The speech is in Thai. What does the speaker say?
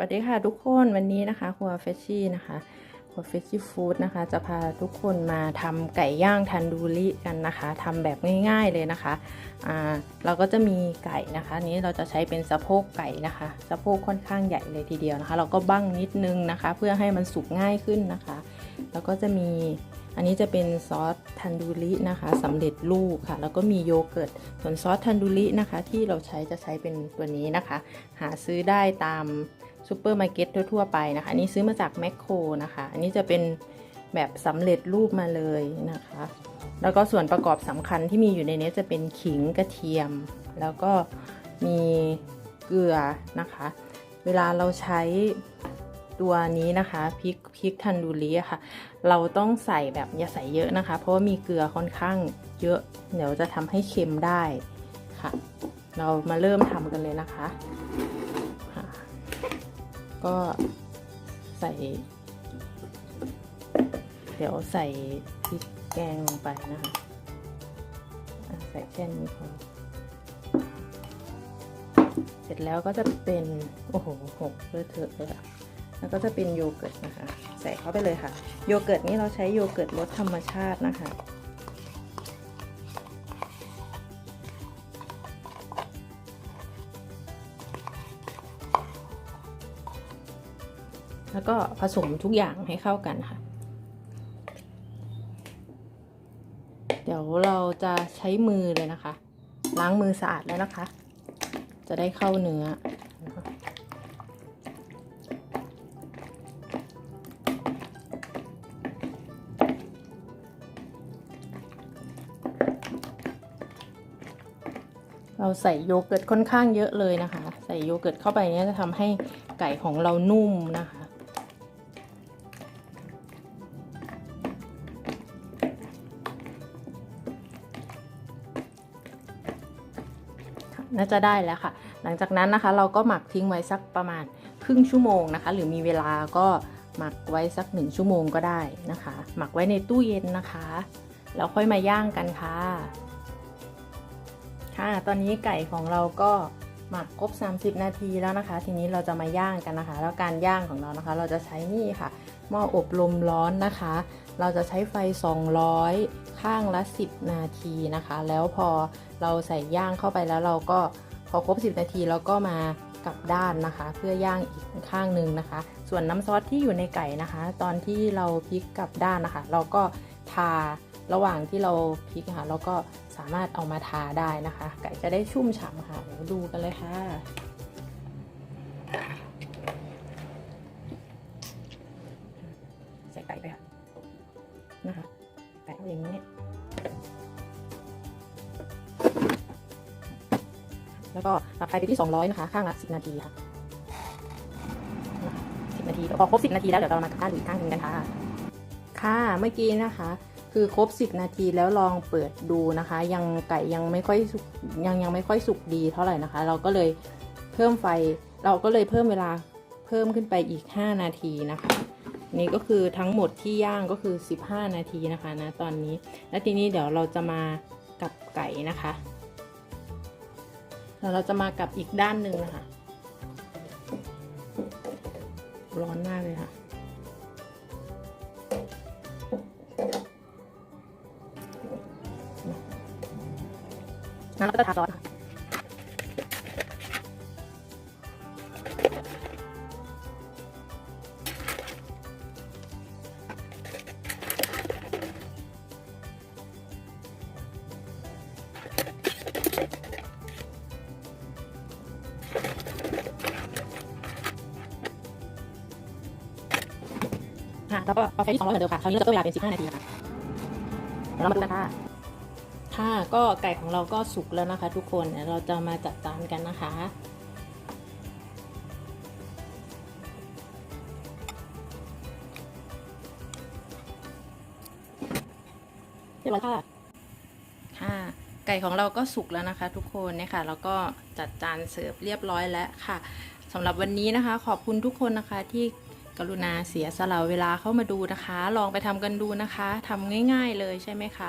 วัสดีค่ะทุกคนวันนี้นะคะครัวเฟชชี่นะคะครัวเฟชชี่ฟู้ดนะคะ จะพาทุกคนมาทำไก่ย่างทันดูริกันนะคะทำแบบง่ายๆเลยนะคะอ่าเราก็จะมีไก่นะคะนนี้เราจะใช้เป็นสะโพกไก่นะคะสะโพกค่อนข้างใหญ่เลยทีเดียวนะคะ เราก็บั้งนิดนึงนะคะ เพื่อให้มันสุกง่ายขึ้นนะคะ แล้วก็จะมี อันนี้จะเป็นซอสทันดูรินะคะสำเร็จรูปค่ะ แล้วก็มีโยเกิร์ต ส่วนซอสทันดูรินะคะ ที่เราใช้จะใช้เป็นตัวนี้นะคะ หาซื้อได้ตามซูเปอร์มาร์เก็ตทั่วๆไปนะคะ อันนี้ซื้อมาจากแมคโครนะคะ อันนี้จะเป็นแบบสำเร็จรูปมาเลยนะคะ แล้วก็ส่วนประกอบสำคัญที่มีอยู่ในนี้จะเป็นขิงกระเทียม แล้วก็มีเกลือนะคะ เวลาเราใช้ ตัวนี้นะคะพริกพริกทันดูริอะค่ะ เราต้องใส่แบบอย่าใส่เยอะนะคะ เพราะว่ามีเกลือค่อนข้างเยอะ เดี๋ยวจะทำให้เค็มได้ค่ะ เรามาเริ่มทำกันเลยนะคะะก็ใส่ เดี๋ยวใส่พริกแกงลงไปนะคะใส่แค่นี้พอเสร็จแล้วก็จะเป็น โอ้โหหกเลอะเทอะเลยอะ แล้วก็จะเป็นโยเกิร์ตนะคะ ใส่เข้าไปเลยค่ะ โยเกิร์ตนี่เราใช้โยเกิร์ตรสธรรมชาตินะคะ แล้วก็ผสมทุกอย่างให้เข้ากันค่ะ เดี๋ยวเราจะใช้มือเลยนะคะ ล้างมือสะอาดแล้วนะคะ จะได้เข้าเนื้อ เราใส่โยเกิร์ตค่อนข้างเยอะเลยนะคะ ใส่โยเกิร์ตเข้าไปเนี้ยจะทำให้ไก่ของเรานุ่มนะคะ น่าจะได้แล้วค่ะ หลังจากนั้นนะคะ เราก็หมักทิ้งไว้สักประมาณครึ่งชั่วโมงนะคะ หรือมีเวลาก็หมักไว้สักหนึ่งชั่วโมงก็ได้นะคะ หมักไว้ในตู้เย็นนะคะ แล้วค่อยมาย่างกันค่ะ ค่ะ ตอนนี้ไก่ของเราก็หมักครบ 30 นาทีแล้วนะคะ ทีนี้เราจะมาย่างกันนะคะ แล้วการย่างของเรานะคะ เราจะใช้นี่ค่ะหม้ออบลมร้อนนะคะ เราจะใช้ไฟ 200 ข้างละ 10 นาทีนะคะ แล้วพอเราใส่ย่างเข้าไปแล้วเราก็พอครบ 10 นาทีเราก็มากลับด้านนะคะ เพื่อย่างอีกข้างหนึ่งนะคะ ส่วนน้ำซอสที่อยู่ในไก่นะคะ ตอนที่เราพลิกกลับด้านนะคะ เราก็ทา ระหว่างที่เราพลิกค่ะเราก็สามารถเอามาทาได้นะคะ ไก่จะได้ชุ่มฉ่ำค่ะดูกันเลยค่ะใส่ไก่ไปค่ะนะคะไก่เอาอย่างนี้ แล้วก็ปรับไฟไปที่ 200 นะคะ ข้างละ10 นาทีค่ะ10 นาทีพอครบ 10 นาทีแล้วเดี๋ยวเรามากลับด้านอีกข้างหนึ่งกันค่ะค่ะเมื่อกี้นะคะ คือครบ 10 นาทีแล้วลองเปิดดูนะคะ ยังไก่ยังไม่ค่อยสุกยังยังไม่ค่อยสุกดีเท่าไหร่นะคะ เราก็เลยเพิ่มไฟ เราก็เลยเพิ่มเวลาเพิ่มขึ้นไปอีก 5 นาทีนะคะ นี่ก็คือทั้งหมดที่ย่างก็คือ 15 นาทีนะคะนะตอนนี้ และทีนี้เดี๋ยวเราจะมากับไก่นะคะแล้วเราจะมากับอีกด้านหนึ่งนะคะ ร้อนมากเลยค่ะ แล้วเราก็จะทาซอสค่ะค่ะแล้วก็เอาไฟที่200เหมือนเดิมค่ะคราวนี้เราจะต้องเวลาเป็น 15 นาทีค่ะเดี๋ยวเรามาดูกันค่ะ ค่ะก็ไก่ของเราก็สุกแล้วนะคะ ทุกคนเดี๋ยเราจะมาจัดจานกันนะคะ เรียบร้อยค่ะค่ะ ไก่ของเราก็สุกแล้วนะคะ ทุกคนเนี่ยค่ะแล้วก็จัดจานเสิร์ฟเรียบร้อยแล้วค่ะสำหรับวันนี้นะคะ ขอบคุณทุกคนนะคะที่กรุณาเสียสละเวลาเข้ามาดูนะคะ ลองไปทำกันดูนะคะทำง่าย ๆ เลยใช่ไหมคะ